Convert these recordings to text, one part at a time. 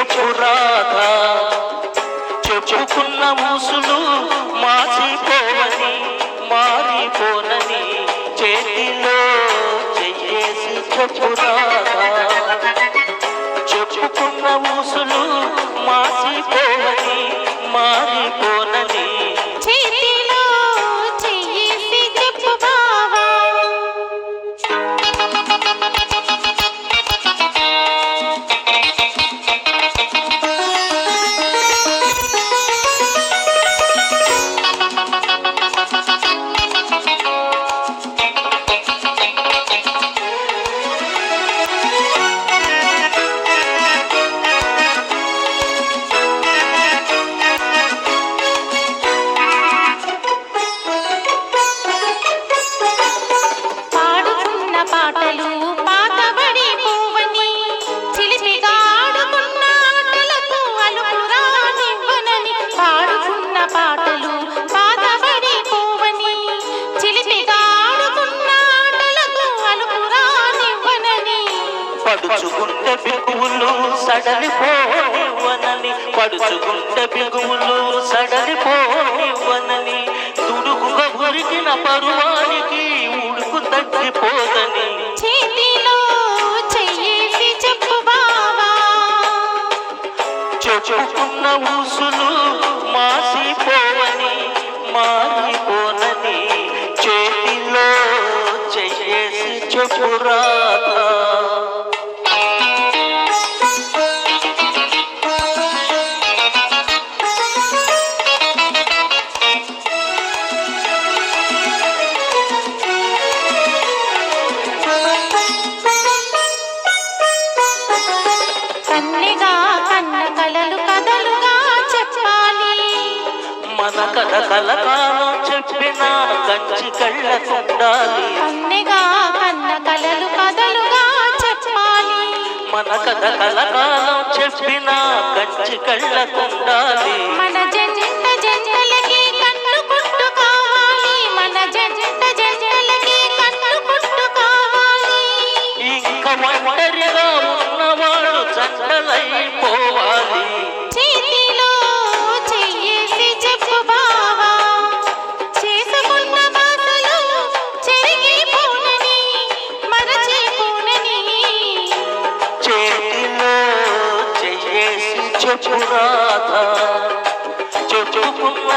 చెప్పు రాధా చెప్పుకున్న ముసులు పాటలు పాతబడి పోవని చిలిపిగా ఆడుకున్న ఆటలకు అలుపురానివ్వనని పడుచుకుంటే బిగువులు సడలిపోనివ్వనని పడుచుకుంటే బిగువులు సడలిపోనివ్వనని తుడుకుగా ఉరికిన పరువానికి ఉడుకు తగ్గిపోదని మారిపోనని చేతిలో చెయ్యేసి చెప్పురాధా కథ కలకాలం చెప్పిన కంచి కళ్ళకుండాలి కన్నెగా కన్న కలలు కథలుగా చెప్పాలి. మన కథ కలకాలం చెప్పిన కంచి కళ్ళకుండాలి మన చెప్పుకున్న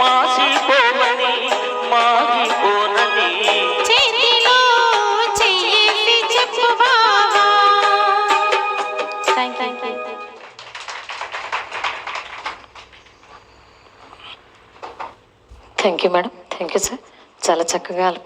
మాసిపోవని చెప్పు thank you thank you madam thank you sir చాలా చక్కగా